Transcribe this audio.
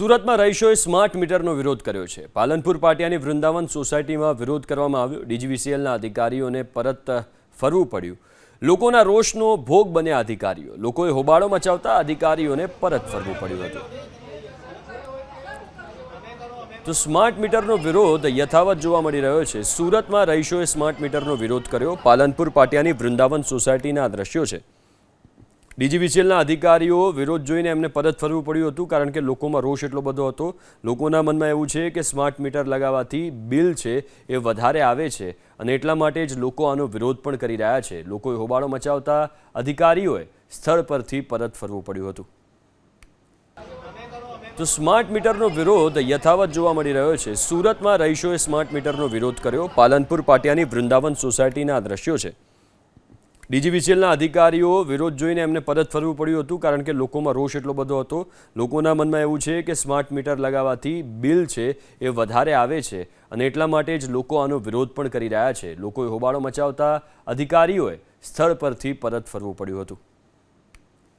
સુરતમાં રહીશોએ સ્માર્ટ મીટરનો વિરોધ કર્યો છે. પાલનપુર પાટિયાની વૃંદાવન સોસાયટીમાં વિરોધ કરવામાં આવ્યો. ડીજીવીસીએલના અધિકારીઓને પરત ફરવું પડ્યું. લોકોના રોષનો ભોગ બન્યા અધિકારીઓ. લોકોએ હોબાળો મચાવતા અધિકારીઓને પરત ફરવું પડ્યું હતું. તો સ્માર્ટ મીટરનો વિરોધ યથાવત જોવા મળી રહ્યો છે. સુરતમાં રહીશોએ સ્માર્ટ મીટરનો વિરોધ કર્યો. પાલનપુર પાટિયાની વૃંદાવન સોસાયટીના દ્રશ્યો છે. ડીજીવીસીએલના અધિકારીઓ વિરોધ જોઈને એમને પરત ફરવું પડ્યું હતું કારણ કે લોકોમાં રોષ એટલો બધો હતો. લોકોના મનમાં એવું છે કે સ્માર્ટ મીટર લગાવવાથી બિલ છે એ વધારે આવે છે અને એટલા માટે જ લોકો આનો વિરોધ પણ કરી રહ્યા છે. લોકોએ હોબાળો મચાવતા અધિકારીઓએ સ્થળ પરથી પરત ફરવું પડ્યું હતું. તો સ્માર્ટ મીટરનો વિરોધ યથાવત જોવા મળી રહ્યો છે. સુરતમાં રહીશોએ સ્માર્ટ મીટરનો વિરોધ કર્યો. પાલનપુર પાટિયાની વૃંદાવન સોસાયટીના આ દ્રશ્યો છે. ડીજીવીસીએલના અધિકારીઓ વિરોધ જોઈને એમને પરત ફરવું પડ્યું હતું કારણ કે લોકોમાં રોષ એટલો બધો હતો. લોકોના મનમાં એવું છે કે સ્માર્ટ મીટર લગાવવાથી બિલ છે એ વધારે આવે છે અને એટલા માટે જ લોકો આનો વિરોધ પણ કરી રહ્યા છે. લોકોએ હોબાળો મચાવતા અધિકારીઓએ સ્થળ પરથી પરત ફરવું પડ્યું હતું.